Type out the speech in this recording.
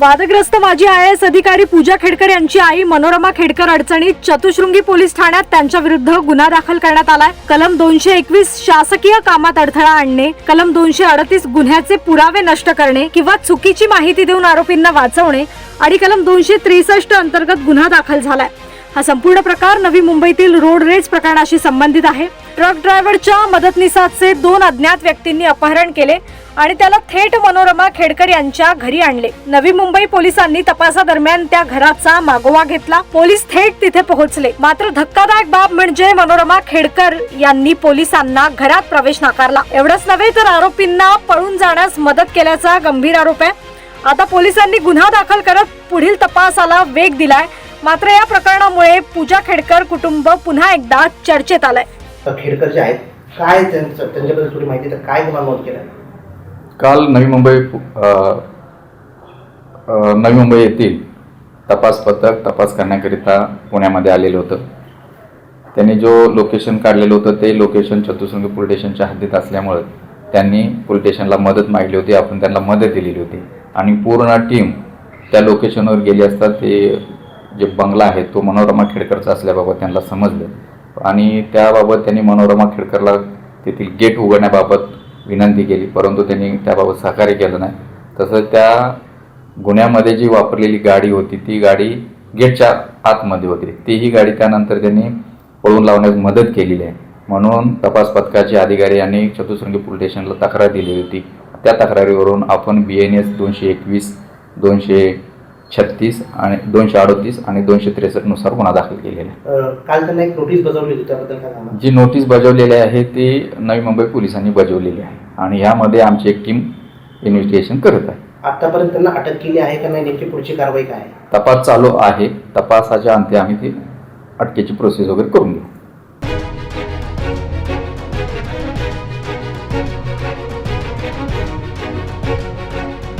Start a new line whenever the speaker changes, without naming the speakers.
वादग्रस्त माजी I S अधिकारी पूजा खेडकर यांची आई मनोरमा खेडकर अडचणीत चतुशृंगी पोलीस ठाण्यात त्यांच्या विरुद्ध गुन्हा दाखल करण्यात आलाय. कलम दोनशे एकवीस शासकीय कामात अडथळा आणणे कलम दोनशे अडतीस गुन्ह्याचे पुरावे नष्ट करणे किंवा चुकीची माहिती देऊन आरोपींना वाचवणे आणि कलम दोनशे त्रेसष्ट अंतर्गत गुन्हा दाखल झालाय. हा संपूर्ण प्रकार नवी मुंबईतील रोड रेज प्रकरणाशी संबंधित आहे. ट्रक ड्रायव्हरच्या मदतनीसाचे दोन अज्ञात व्यक्तींनी अपहरण केले आणि त्याला थेट मनोरमा खेडकर यांच्या घरी आणले. नवी मुंबई पोलिसांनी तपासादरम्यान त्या घराचा मागोवा घेतला. पोलीस थेट तिथे पोहोचले. मात्र धक्कादायक बाब म्हणजे मनोरमा खेडकर यांनी पोलिसांना घरात प्रवेश नाकारला. एवढंच नव्हे तर आरोपींना पळून जाण्यास मदत केल्याचा गंभीर आरोप आहे. आता पोलिसांनी गुन्हा दाखल करत पुढील तपासाला वेग दिलाय. मात्र या प्रकरणामुळे पूजा खेडकर कुटुंब पुन्हा एकदा चर्चेत आलंय.
खेडकर जे आहेत काय त्यांचं त्यांच्याबद्दल थोडी माहिती तर काय गुन्हा नोंद केला
काल नवी मुंबई अ, अ, नवी मुंबई येथील तपास पथक तपास करण्याकरिता पुण्यामध्ये आलेलं होतं. त्यांनी जो लोकेशन काढलेलं होतं ते लोकेशन चतुसृंगी पोलीस स्टेशनच्या हद्दीत असल्यामुळं त्यांनी पोलीस स्टेशनला मदत मागली होती. आपण त्यांना मदत दिलेली होती. आणि पूर्ण टीम त्या लोकेशनवर गेली असता ते जे बंगला आहे तो मनोरमा खेडकरचा असल्याबाबत त्यांना समजलं. आणि त्याबाबत त्यांनी मनोरमा खेडकरला तेथील गेट उघडण्याबाबत विनंती केली परंतु त्यांनी त्याबाबत सहकार्य केलं नाही. तसंच त्या गुन्ह्यामध्ये जी वापरलेली गाडी होती ती गाडी गेटच्या आतमध्ये होती. तीही गाडी त्यानंतर त्यांनी पळून लावण्यास मदत केलेली आहे. म्हणून तपास पथकाचे अधिकारी यांनी चतुसृंगी पोलीस स्टेशनला तक्रार दिली होती. त्या तक्रारीवरून आपण बी एन एस दोनशे एकवीस दोनशे छत्तीस आणि दोनशे अडोतीस आणि दोनशे त्रेसष्टनुसार गुन्हा दाखल केलेला आहे.
काल त्यांना एक नोटीस बजावली होती त्याबद्दल काय सांगा
जी नोटीस बजावलेली आहे ती नवी मुंबई पोलिसांनी बजावलेली आहे. आणि यामध्ये आमची एक टीम इन्व्हेस्टिगेशन करत आहे.
आतापर्यंत त्यांना अटक केली आहे का नाही नेमकी पुढची कारवाई काय आहे?
तपास चालू आहे. तपासाच्या अंती आम्ही ती अटकेची प्रोसेस वगैरे करून घेऊ.